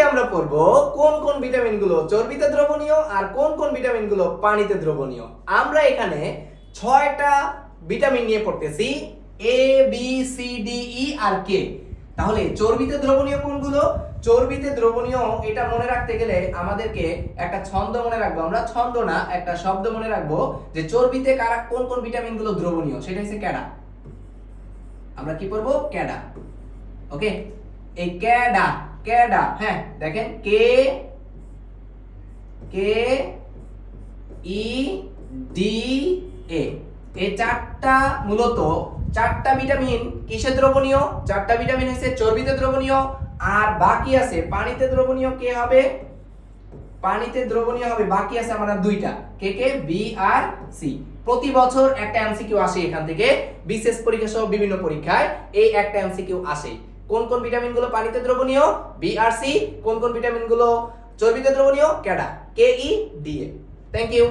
আজকে আমরা পড়ব কোন কোন ভিটামিনগুলো চর্বিতে দ্রবণীয় আর কোন কোন ভিটামিনগুলো পানিতে দ্রবণীয়। আমরা এখানে ছয়টা ভিটামিন নিয়ে পড়তেছি A B C D E R K তাহলে চর্বিতে দ্রবণীয় কোনগুলো? চর্বিতে দ্রবণীয়, এটা মনে রাখতে গেলে আমাদেরকে একটা ছন্দ মনে রাখব। আমরা ছন্দ না, একটা শব্দ মনে রাখব যে চর্বিতে কারা কোন কোন ভিটামিনগুলো দ্রবণীয়, সেটা হচ্ছে ক্যাডা। আমরা কি পড়ব? ক্যাডা। ওকে? এই ক্যাডা। ক্যাডা হ্যাঁ দেখেন, কে কে, ই, ডি, এ। এই চারটা মূলত, চারটা ভিটামিন কিসে দ্রবণীয়? চারটা ভিটামিন হচ্ছে চর্বিতে দ্রবণীয়, আর বাকি আছে পানিতে দ্রবণীয় কে হবে? পানিতে দ্রবণীয় হবে, বাকি আছে আমাদের দুইটা, কে কে, বি, আর, সি। প্রতি বছর একটা এমসিকিউ আসে এখান থেকে, বিশেষ পরীক্ষা সহ বিভিন্ন পরীক্ষায় এই একটা এমসিকিউ আসে। কোন কোন ভিটামিনগুলো পানিতে দ্রবণীয়? বি আর সি কোন কোন ভিটামিনগুলো চর্বিতে দ্রবণীয়? Cadre K E D A thank you